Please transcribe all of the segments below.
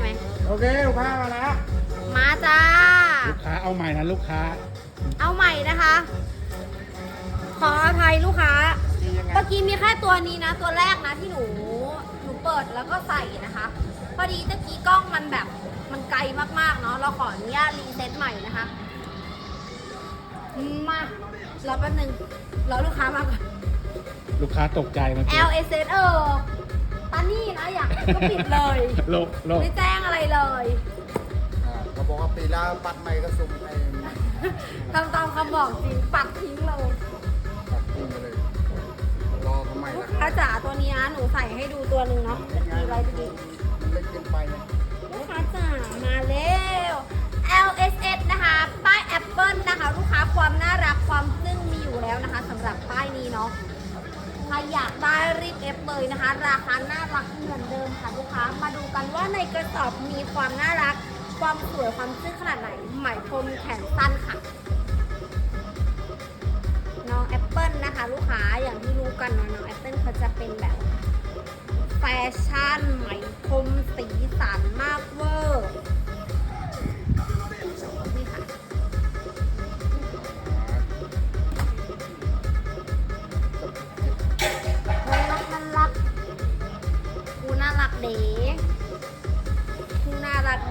ไหม โอเคลูกค้ามาแล้วมาจ้า ลูกค้าเอาใหม่นะลูกค้าเอาใหม่นะคะ ขออภัยลูกค้า ดียังไงเมื่อกี้มีแค่ตัวนี้นะ ตัวแรกนะที่หนูหนูเปิดแล้วก็ใส่นะคะ พอดีตะกี้กล้องมันแบบมันไกลมากๆเนาะเราขออนุญาตรีเซ็ตใหม่นะคะมารอแป๊บนึงรอลูกค้ามาก่อน ลูกค้าตกใจเมื่อกี้ L S S เออ ตานี่นะอยากก็ปิดเลยโลกโลกไม่แจ้งอะไรเลยอ่าเขาบอกว่าปีแล้วปัดใหม่ก็ซุ่มไอ้ตามตามคำบอกจริงปัดทิ้งเลยปัดทิ้งไปเลยรอทำไมลูกล่ะค้าจ๋าตัวนี้นะหนูใส่ให้ดูตัวหนึ่งเนาะมีอะไรตะกี้มันเล็กเกินไปเนี่ยลูกค้าจ๋ามาเร็ว L S S นะคะ ป้าย Apple นะคะ ลูกค้าความน่ารักความซึ่งมีอยู่แล้วนะคะสำหรับป้ายนี้เนาะ ใครอยากได้รีบเอฟเลยนะคะ ราคาน่ารักเหมือนเดิมค่ะลูกค้า มาดูกันว่าในกระสอบมีความน่ารัก ความสวยความซึ้งขนาดไหนไหมพรมแขนสั้นค่ะ น้องแอปเปิลนะคะ ลูกค้าอย่างที่รู้กันนะน้องแอปเปิลเขาจะเป็นแบบแฟชั่นไหมพรมสีสันมากเวอร์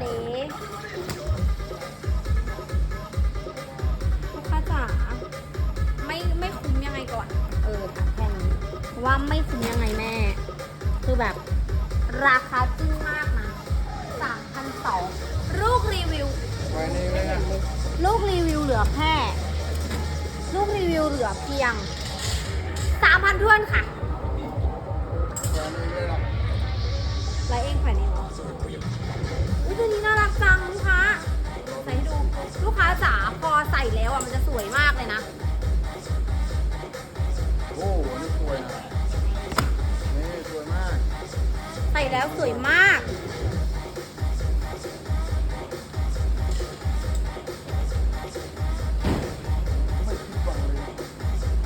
เด๋ลูกค้าจ๋าไม่ไม่คุ้มยังไงก่อน เออถามแค่นี้ว่าไม่คุ้มยังไงแม่ คือแบบราคาจึ้งมากนะ3,200ลูกรีวิวลูกรีวิวเหลือแค่ ลูกรีวิวเหลือเพียง3,000ท้วนค่ะไว้นี่ะไรเองแผ่นนี้เหร อุ้ยตัวนี้น่ารักจังลูกค้าใส่ให้ดู ลูกค้าจ๋าพอใส่แล้วอะมันจะสวยมากเลยนะ โอ้โหนี่สวยนะนี่สวยมาก ใส่แล้วสวยมาก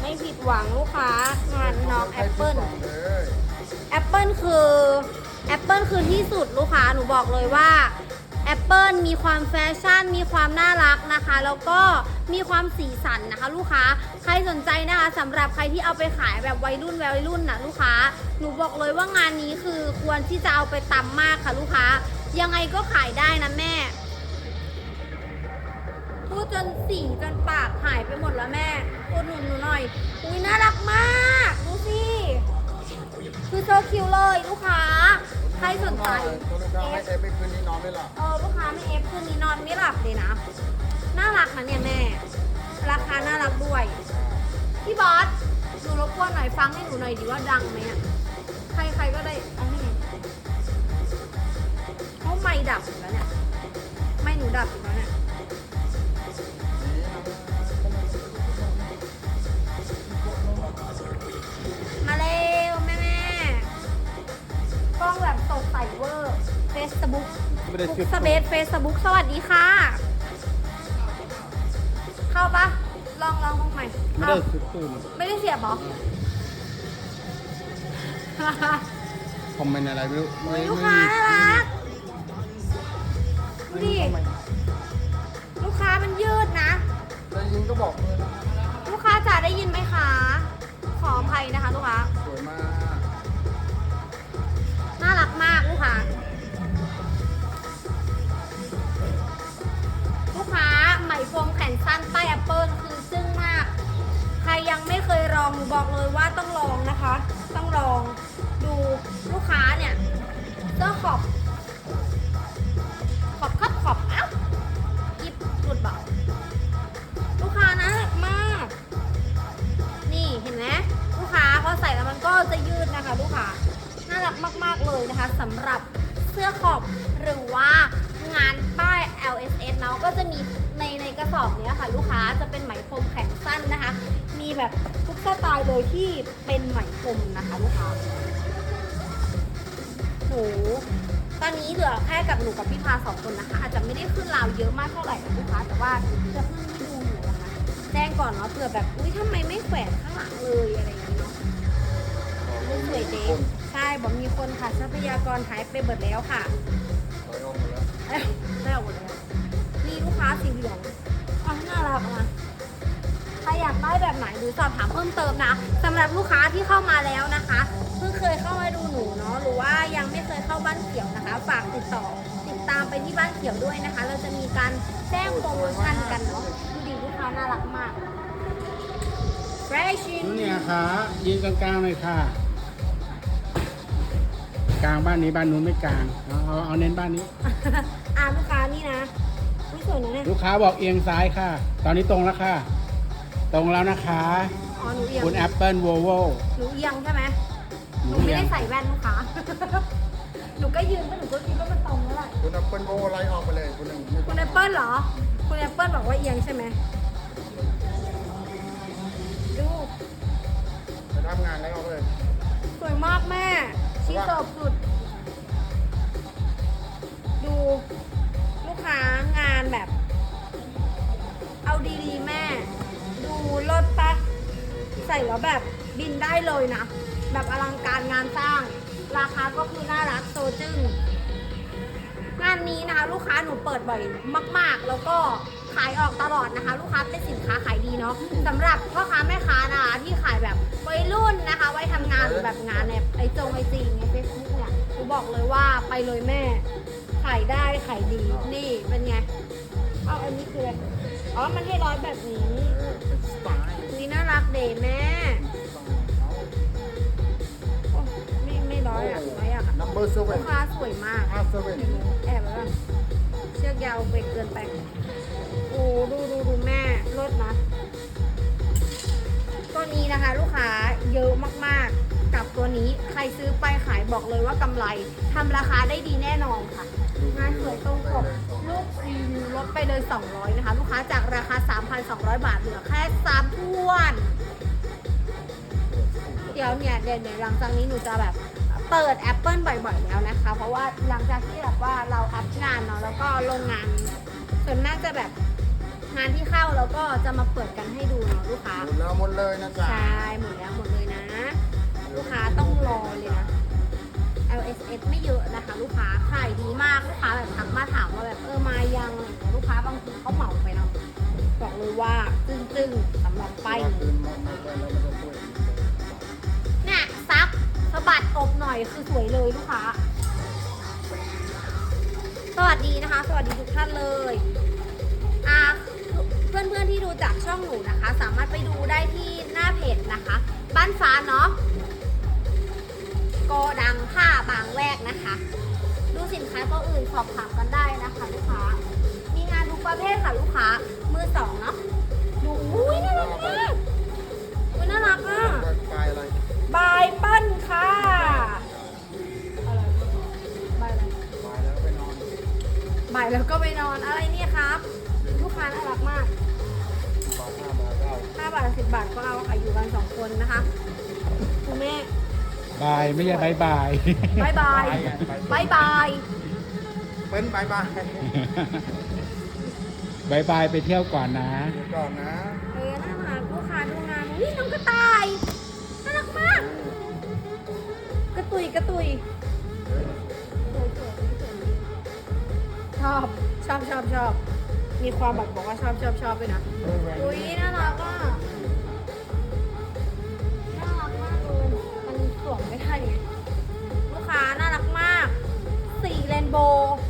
ไม่ผิดหวังลูกค้างานน้องแอปเปิลไม่ผิดหวังเลย แอปเปิลคือแอปเปิลคือที่สุดลูกค้าหนูบอกเลยว่าแอปเปิลมีความแฟชั่น มีความน่ารักนะคะ แล้วก็มีความสีสันนะคะ ลูกค้าใครสนใจนะคะสำหรับใครที่เอาไปขายแบบวัยรุ่นวัยรุ่นนะลูกค้าหนูบอกเลยว่างานนี้คือควรที่จะเอาไปตำมากค่ะลูกค้า ยังไงก็ขายได้นะแม่พูดจนสีจนปากหายไปหมดแล้วแม่อุดหนุนหนูหน่อย อุ้ยน่ารักมาก ดูสิ คือโซคิวเลยลูกค้า ใครสนใจตัวลูกค้าเอให้ฟเอฟไปคืนนี้นอนไม่หลับเออลูกค้าไม่เอฟคืนนี้นอนไม่หลับเลยนะ น่ารักนะเนี่ยแม่ ราคาน่ารักด้วย พี่บอสหนูรบกวนหน่อยฟังให้หนูหน่อยดีว่าดังไหมอะใครๆก็ได้เอาให้หน่อยเขาไม่ดับอีกแล้วเนี่ย ไม่หนูดับอีกแล้วเนี่ย ดใสเวอร์เฟซบุ๊กไม่ได้ซื้อสเบสเฟซบุ๊กสวัสดีค่ะ เข้าปะลองลองลองใหม่ไม่เอาได้ซื้อปืนไม่ได้เสียบเหรอคอมเมนต์อะไรไม่รู้อุ๊ยลูกค้าน่ารักดูดิลูกค้ามันยืดนะแล้วยิงก็บอกเลยลูกค้าจ๋าได้ยินไหมคะ ขออภัยนะคะลูกค้า สวยมากน่ารักมากลูกค้า ลูกค้าไหมพรมแขนสั้นใต้แอปเปิลคือซึ่งมาก ใครยังไม่เคยลองบอกเลยว่าต้องลองนะคะ ต้องลอง ดูลูกค้าเนี่ยเสื้องขอบ กับหนูกับพี่พาสองคนนะคะ อาจจะไม่ได้ขึ้นราวเยอะมากเท่าไหร่นะลูกค้าแต่ว่าจะขึ้นให้ดูอยู่นะคะแจ้งก่อนเนาะเผื่อแบบอุ้ยทำไมไม่แขวนข้างหลังเลยอะไรอย่างนี้เนาะสวยเจ๊คนใช่บอกมีคนค่ะทรัพยากรหายไปเบิดแล้วค่ะถอยออกหมดแล้วเอ้ยได้หมดแล้วมีลูกค้าสีเหลืองอ๋อน่ารักอะ ใครอยากได้แบบไหนหรือสอบถามเพิ่มเติมนะสำหรับลูกค้าที่เข้ามาแล้วนะคะ เพิ่งเคยเข้ามาดูหนูเนาะหรือว่ายังไม่เคยเข้าบ้านเขียวนะคะ ฝากติดต่อ ติดตามไปที่บ้านเขียวด้วยนะคะ เราจะมีการแจ้งโปรโมชั่นกันเนาะดูดีลูกค้าน่ารักมากแฟรชินนุ่นเนี่ยค่ะยืนกลางๆเลยค่ะ กลางบ้านนี้บ้านนู้นไม่กลางเอาเอาเอาเน้นบ้านนี้ อ่าลูกค้านี่นะไม่สวยนะเนี่ยลูกค้าบอกเอียงซ้ายค่ะ ตอนนี้ตรงแล้วค่ะ ตรงแล้วนะคะ อ๋อหนูเอียงคุณแอปเปิลโวโวหนูเอียงใช่ไหมหนูไม่ได้ใส่แว่นลูกค้า หนูก็ยืนก็หนูก็คิดว่ามันตรงแล้วแหละคุณแอปเปิลโบไล่ออกไปเลยคุณหนึ่งไม่คุณแอปเปิลเหรอ คุณแอปเปิลบอกว่าเอียงใช่ไหมดูไปทำงานไล่ออกไปเลยสวยมากแม่ ชี้ตอบสุด ดูลูกค้างานแบบ เอาดีๆแม่ ดูรถปะใส่แล้วแบบบินได้เลยนะ แบบอลังการงานสร้าง ราคาก็คือน่ารักโซจึ้งงานนี้นะคะลูกค้าหนูเปิดบ่อยมาก ๆ แล้วก็ขายออกตลอดนะคะ ลูกค้าเป็นสินค้าขายดีเนาะสำหรับพ่อค้าแม่ค้านะคะที่ขายแบบวัยรุ่นนะคะ ไว้ทำงานหรือแบบงานในไอจงไอจีในเฟซบุ๊กเนี่ยหนูบอกเลยว่าไปเลยแม่ ขายได้ขายดีนี่เป็นไงเอาอันนี้คืออะไรอ๋อมันให้ร้อยแบบนี้เออเป็นสไตล์นี่น่ารักเดย์แม่ เบอร์เซเว่ลูนกค้าสวยมาก อาเซเว่นแอบไว้ก่อนเชือกยาวไปเกินไปโอ้ดูดูดูแม่รถนะตัวนี้นะคะ ลูกค้าเยอะมากๆ กับตัวนี้ใครซื้อไปขายบอกเลยว่ากำไรทำราคาได้ดีแน่นอนค่ะ งานสวยตรงปกลูกรีวิวลดไปเลย 200 นะคะ ลูกค้าจากราคา 3,200 บาทเหลือแค่3ท้วน เดี๋ยวเนี่ยเดี๋ยวเดี๋ยวหลังจากนี้หนูจะแบบ เปิด Apple บ่อยๆแล้วนะคะ เพราะว่าหลังจากที่แบบว่าเราอัพงานเนาะแล้วก็ลงงานส่วนมากจะแบบงานที่เข้าแล้วก็จะมาเปิดกันให้ดูเนาะลูกค้าหมดแล้วหมดเลยนะจ๊ะใช่หมดแล้วหมดเลยนะ ลูกค้าต้องรอเลยนะ LSS ไม่เยอะนะคะ ลูกค้าขายดีมากลูกค้าแบบทักมาถามว่าแบบเออมายังอะไรอย่างเงี้ยลูกค้าบางทีเขาเหมาไปเนาะบอกเลยว่าจึ้งๆสำหรับป้ายนี้คืนมาไป สะบัดอบหน่อยคือสวยเลยลูกค้า สวัสดีนะคะ สวัสดีทุกท่านเลยอ่าเพื่อนๆที่ดูจากช่องหนูนะคะ สามารถไปดูได้ที่หน้าเพจนะคะ บ้านฟ้าเนาะโกดังผ้าบางแวกนะคะ ดูสินค้าตัวอื่นสอบถามกันได้นะคะลูกค้า มีงานทุกประเภทค่ะลูกค้า มือสองเนาะดูอุ้ยน่ารักมากอุ้ยน่ารักอะปลายอะไร บายเปิ้ลค่ะอะไรบายอะไรปลายแล้วไปนอนบายแล้วก็ไปนอนอะไรเนี่ยครับลูกค้าน่ารักมากบาทห้าบาทเก้า5บาท10บาทก็เอาค่ะอยู่กันสองคนนะคะคุณแม่บายไม่ใช่บายบายบายบายบายบายเป็นบายบายบายบายไปเที่ยวก่อนนะเดี๋ยวก่อนนะเออน่ารักลูกค้าดูงานนี่น้องกระต่ายน่ารัก มาก กระตุยกระตุยสวยสวยสวยชอบชอบชอบชอบมีความแบบบอกว่าชอบชอบชอบด้วยนะอุ้ยน่ารักอะน่ารักมากเลยมันสวมไม่ได้ไงลูกค้าน่ารักมาก สีเรนโบว์ลูกค้า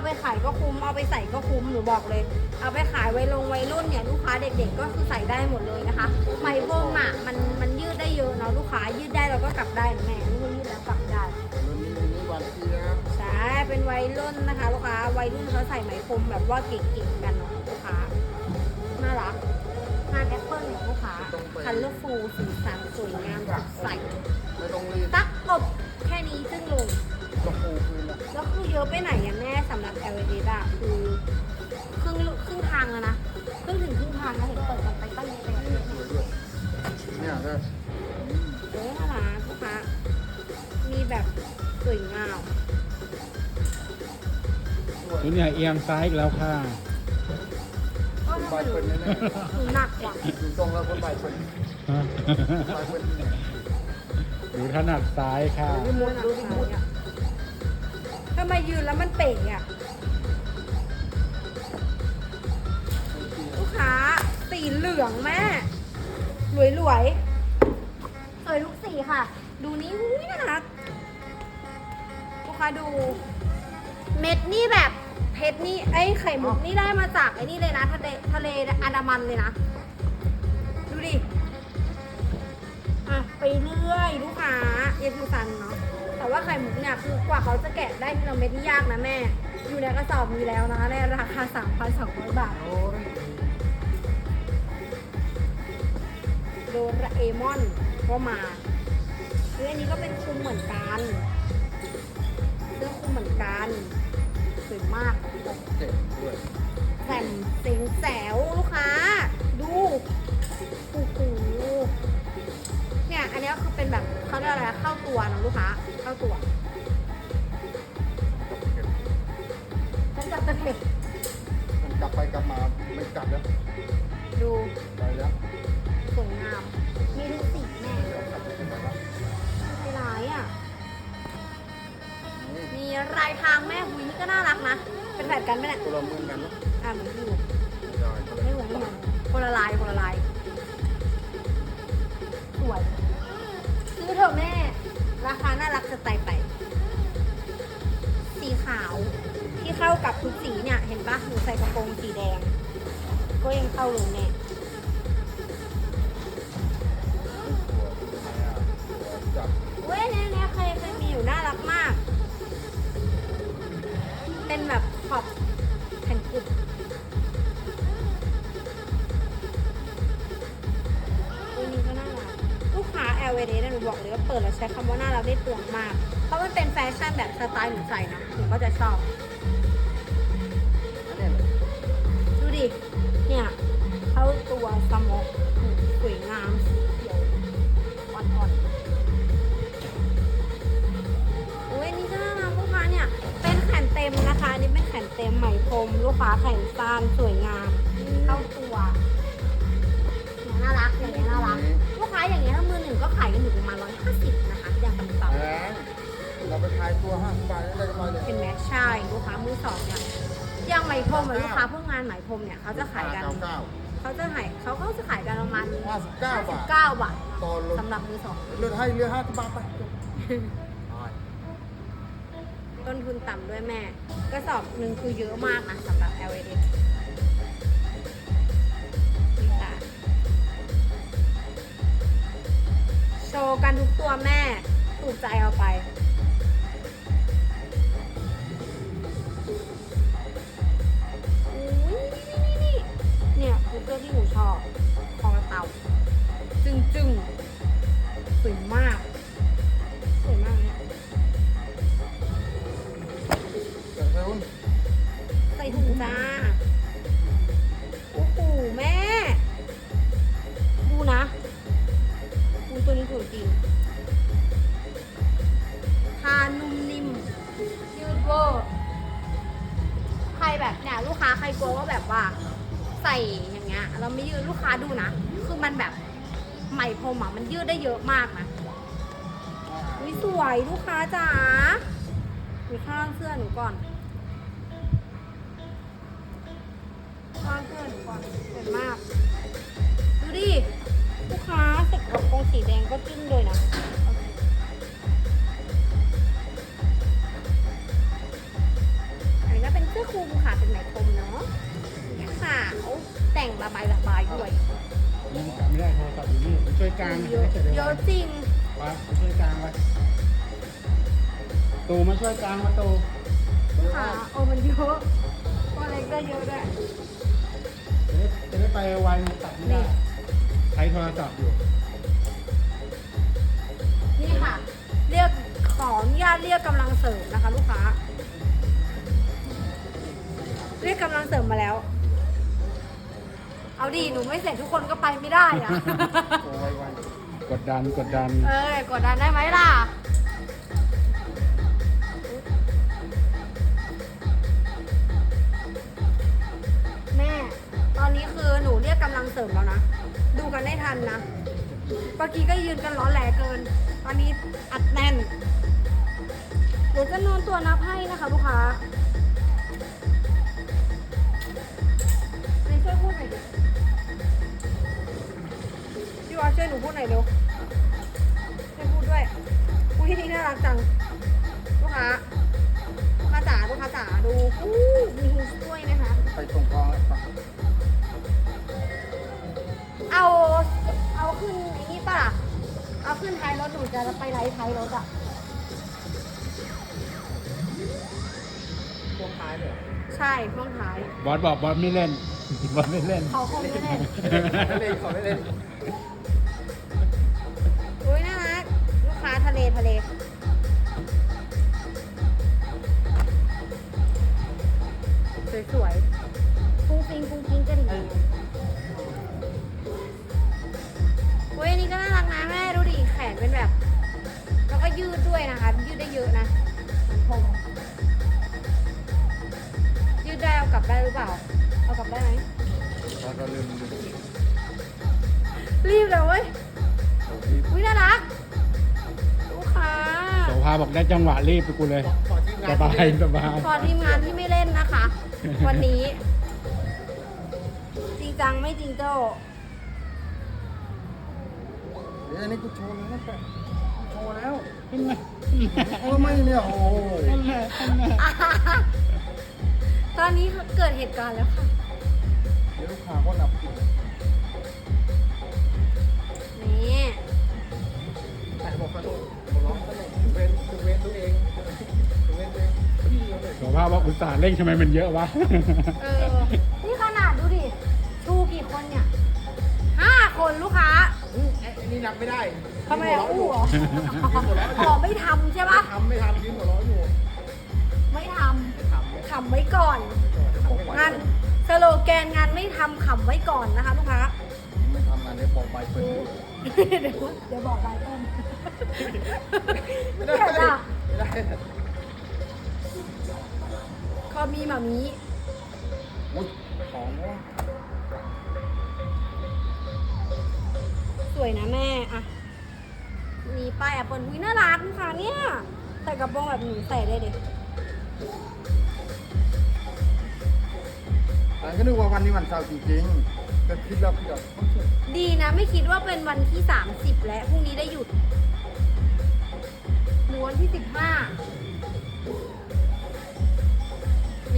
เอาไปขายก็คุ้ม เอาไปใส่ก็คุ้มหนูบอกเลย เอาไปขายไว้ลงไว้รุ่นเนี่ยลูกค้าเด็ก ๆ ก็คือใส่ได้หมดเลยนะคะไหมพรมอะมันมันยืดได้เยอะเนาะลูกค้ายืดได้เราก็กลับได้นะแม่ไม่ใช่ยืดแล้วกลับได้รุ่นนี้นี่วันเทียบใช่เป็นวัยรุ่นนะคะ ลูกค้าวัยรุ่นเขาใส่ไหมพรมแบบว่าเก๋ๆกันเนาะลูกค้าน่ารักงานแอปเปิลเนี่ยลูกค้าคันเลอร์ฟูสีสันสวยงามสดใสไม่ต้องรีบตักกบแค่นี้ซึ่งลง ต้องปูคืนละแล้วคือเยอะไปไหนอะแม่สำหรับ l อ d อะคือครึ่งครึ่งทางแล้วนะครึ่งถึงครึ่งทางแล้วเห็นเปิดกันไปตั้งเยอะเลยเนี่ยสวยด้วยเนี่ยก็เออน่ารักลูกค้ามีแบบสวยงามสวยนุ่นเนี่ยเอียงซ้ายอีกแล้วค่ะ ก็บายทำไมเป็นแน่หนูหนักว่ะๆดูทรงแล้วคนบายเป็นบายเป็นหนูถนัดซ้ายค่ะดูมุดดูดิมุดอะ ทำไมยืนแล้วมันเป๋อะ ลูกค้าสีเหลืองแม่รวยรวยๆสวยทุกสีค่ะ ดูนี้อุ๊ยน่ารักลูกค้าดู เม็ดนี่แบบเพชรนี่ไอ้ไข่มุกนี่ได้มาจากไอ้นี่เลยนะทะเลทะเลอันดามันเลยนะ ดูดิ อะ ไปเรื่อย ลูกค้าเอฟยูซันเนาะ แต่ว่าไข่มุกเนี่ยคือกว่าเขาจะแกะได้ทีละเม็ดนี่ยากนะแม่ อยู่ในกระสอบมีแล้วนะคะในราคา 3,200 บาท โอ้ยโดราเอมอนก็มาเรื่องนี้ก็เป็นคุมเหมือนกันเสื้องคุมเหมือนกันสวยมากเจ็บด้วยแผ่นเสียงแสวลูกค้า ดูโอ้โหเนี่ย อันนี้ก็คือเป็นแบบเขาเรียกอะไรเข้าตัวนะลูกค้าาตัวเจ็บฉันจับตะเข็บมันกลับไปกลับมาไม่กลับแล้วดูไปแล้วสวยงาม มีทุกสีแม่เดี๋ยวกลับไปที่ไหนแล้วไม่ร้ายอะ นี่มีลายทางแม่หุยนี่ก็น่ารักนะ เป็นแบบกันไหมเนี่ยตัวเราเหมือนกันเนาะอ่าเหมือนอยู่ไม่ได้ไม่เหมือนไม่เหมือนคนละลายคนละลายสวยซื้อเถอะแม่ ราคาน่ารักจะตล์ไป สีขาวที่เข้ากับทุกสีเนี่ย เห็นปะหนูใส่กระโปรงสีแดง ก็ยังเข้าลงเนี่ยเว้ยเนี่ยเนี่ยเคยเคยมีอยู่น่ารักมาก เป็นแบบ ลูกค้า l อ d เนี่ยหนูบอกเลยว่าเปิดแล้วใช้คำว่าน่ารักได้เปลืองมาก เพราะมันเป็นแฟชั่นแบบสไตล์หนูใส่นะหนูก็จะชอบ อันนี้เลยดูดิ เนี่ยเข้าตัวสมกหูสวยงามสีเขียวอ่อนๆโอ้ยอันนี่ก็น่ารักลูกค้าเนี่ย เป็นแขนเต็มนะคะอันนี่เป็นแขนเต็มไหมพรมลูกค้าแขนสั้นสวยงาม ไหมพรมอะลูกค้าพวกงานไหมพรมเนี่ยเขาจะขายกันเก้าเก้าเขาจะขายเขาก็จะขายกันประมาณห้าสิบเก้าบาท9บาทตอนลดสำหรับมือสองเลือดให้เลือดห้าสิบบาทไปต้นทุนต่ำด้วยแม่ กระสอบหนึ่งคือเยอะมากนะสำหรับ l a d นี่ค่ะโชว์กันทุกตัวแม่ ถูกใจเอาไป อเสื้อที่หนูชอบคอเต่าจึงจึงสวยมากสวยมากเนี่ยเกิดอะไรขึ้นใส่ถุงจ้า ไม่ยืดลูกค้าดูนะ คือมันแบบไหมพรมอะมันยืดได้เยอะมากนะวิสวยลูกค้าจ๋าดูข้างเสื้อหนูก่อนข้างเสื้อหนูก่อนสวยมาก ดูดิ ลูกค้าส่กระโปรงสีแดงก็จึ้งเลยนะ แต่งระบายระบายด้วยยังกลับไม่ได้โทรศัพท์อยู่นี่ไปช่วยกลางเยอะไม่เสร็จเลยเยอะจริงไปไปช่วยกลางไปตูมาช่วยกลางมาตูลูกค้าโอ้มันเยอะตัวเล็กได้เยอะด้วย จะได้จะได้ไปไวมันตัดไม่ได้นี่ ใช้โทรศัพท์อยู่นี่ค่ะ เรียกขออนุญาตเรียกกำลังเสริมนะคะ ลูกค้า เรียกกำลังเสริมมาแล้ว เอาดีหนูไม่เสร็จทุกคนก็ไปไม่ได้อะ โอ้ไวไวกดดันกดดันเอ้ยกดดันได้ไหมล่ะ แม่ ตอนนี้คือหนูเรียกกำลังเสริมแล้วนะ ดูกันได้ทันนะเมื่อกี้ก็ยืนกันร้อนแหลเกิน ตอนวันนี้อัดแน่น เดี๋ยวจะนอนตัวนับให้นะคะลูกค้า นูพูดหน่อยเร็วช่วยพูดด้วยอุ้ยนี่น่ารักจังลูกค้าลูกค้าจ๋าลูกค้าจ๋าดูอู้มีฮูสด้วยนะคะ ไปส่งกองแล้วครับเอาเอาขึ้นไอ้นี่ป่ะล่ะเอาขึ้นท้ายรถหนูจะไปไลฟ์ท้ายรถอะตัวท้ายเลยใช่ช่วงท้าย บอสบอกบอสไม่เล่น บอสไม่เล่น เขาคงไม่เล่น ไม่เล่นขอไม่เล่น จังหวะรีบไปกูเลยขอทีมงานสบายสบายขอทีมงานที่ไม่เล่นนะคะ วันนี้ จริงจังไม่จริงโจ้เดี๋ยวอันนี้กูโชว์แล้วนะแต่โชว์แล้วขึ้นมาเออไม่เนี่ยโอ้โหขึ้นมาขึ้นมาตอนนี้เกิดเหตุการณ์แล้วค่ะ เดี๋ยวลูกค้าก็หลับ พี่เลยโสภาบอกอุตส่าห์เล่นทำไมมันเยอะวะ เออ นี่ขนาดดูดิชูกี่คนเนี่ยห้าคนลูกค้าอืมไอ้ไอ้นี่นับไม่ได้ทำไมอะอู้เหรอยิ้มหัวเราะออ๋ยู่อไม่ทำใช่ปะทำไม่ทำยิ้มหัวเราะอยู่ไม่ทไม่ทำเลยำขำไว้ก่อนงานสโลแกนงานไม่ทำขำไว้ก่อนนะคะลูกค้า ไม่ทำงานได้บอกใบเฟิร์นอยู่เดี๋ยวเดี๋ยวบอกไบเติ้ลไม่เดี๋ได้ยวจ้ะไม่ได้ค อมีหมามีอุ้ยของวะสวยนะแม่อะมีป้ายแอปเปิลวิน่ารักลูกค้าเนี่ยใส่กระโปรงแบบหนูใส่ได้เด็กแต่ก็นึกว่าวันนี้วันเสาร์จริงๆแต่คิดแล้วคิดแล้วดีนะไม่คิดว่าเป็นวันที่ 30 และพรุ่งนี้ได้หยุดหรือวันที่ 15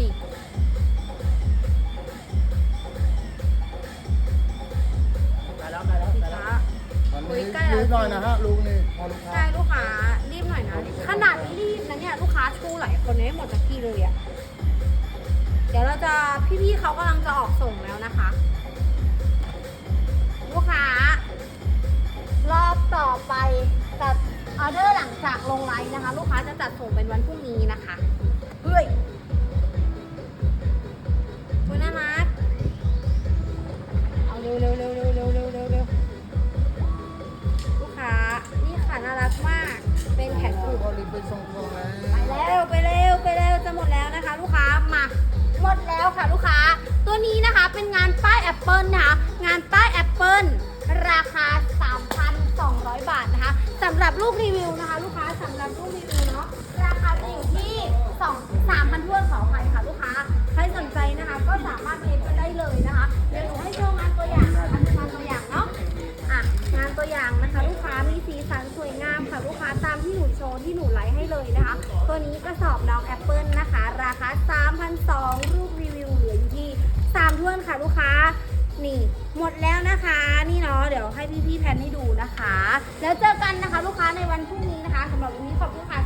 นี่ไปแล้วไปแล้วสิไปนแล้วค้าวันอุ๊นี้ยใกล้แล้วรีบหน่อยนะฮะลุงนี่พอลูกค้าใช่ลูกค้ารีบหน่อยนะ ขนาดไม่รีบนะเนี่ยลูกค้าชูหลายคนยังไม่หมดจากที่เลยอะเดี๋ยวเราจะพี่ๆเขากำลังจะออกส่งแล้วนะคะ ลูกค้ารอบต่อไปจัดออเดอร์หลังจากลงไลน์นะคะ ลูกค้าจะจัดส่งเป็นวันพรุ่งนี้นะคะ ลนะคะงานป้ายแอปเปิลราคา 3,200 บาทนะคะสำหรับลูกรีวิวนะคะ ลูกค้าสำหรับลูกรีวิวเนาะราคาจะอยู่ที่2 3,000ทวนขออภัยค่ะลูกค้า ใครสนใจนะคะก็สามารถเทสกันได้เลยนะคะเดี๋ยวหนูให้โชว์งานตัวอย่างนะคะงานตัวอย่างเนาะอะงานตัวอย่างนะคะ ลูกค้ามีสีสันสวยงามค่ะลูกค้าตามที่หนูโชว์ที่หนูไลฟ์ให้เลยนะคะ ตัวนี้กระสอบน้องแอปเปิลนะคะ ราคา3,200รูปรีวิวเหลืออยู่ที่3ถ้วนค่ะลูกค้า นี่หมดแล้วนะคะนี่เนาะเดี๋ยวให้พี่ๆแพนให้ดูนะคะ แล้วเจอกันนะคะลูกค้าในวันพรุ่งนี้นะคะสำหรับวันนี้ขอบคุณค่ะ